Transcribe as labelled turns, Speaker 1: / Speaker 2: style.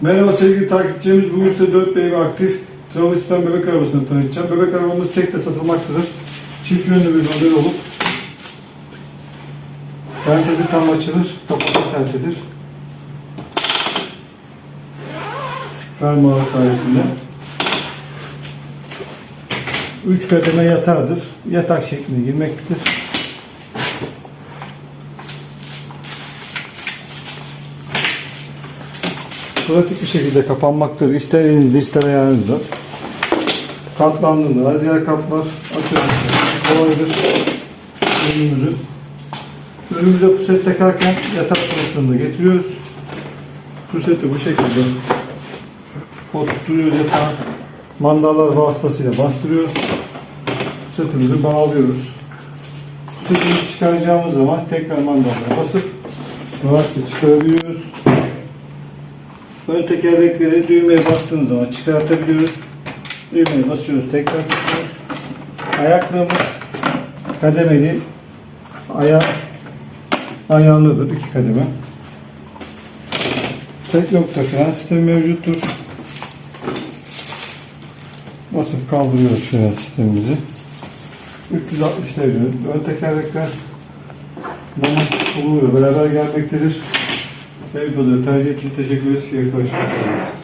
Speaker 1: Merhaba sevgili takipçilerimiz. Bugün size 4 Baby aktif Travel System bebek arabasını tanıtacağım. Bebek arabamız tek de satılmaktadır. Çift yönlü bir model olup Tentezi tam açılır, kapalı tentedir. Fermuarı sayesinde. 3 kademe yatardır. Yatak şeklinde girmektedir. Pratik bir şekilde kapanmaktır. İster elinizde ister ayağınızda. Katlandığında az yer kaplar. Açılması kolaydır. Ürünümüzü. Ürünümüze puset takarken yatak pozisyonunda getiriyoruz. Puseti bu şekilde oturtuyoruz yatağa. Mandallar vasıtasıyla bastırıyoruz. Pusetimizi bağlıyoruz. Pusetimizi çıkaracağımız zaman tekrar mandallara basıp rahatça çıkarabiliyoruz. Ön tekerlekleri düğmeye bastığımız zaman çıkartabiliyoruz. Düğmeye basıyoruz, tekrar tutuyoruz. Ayaklığımız kademeli. Aya ayarlıdır iki kademe. Tek nokta fren sistemi mevcuttur. Basıp kaldırıyoruz fren sistemimizi. 360 derece ön tekerlekler kullanılıyor. Beraber gelmektedir. Ev pazarı tercih için teşekkür ederiz.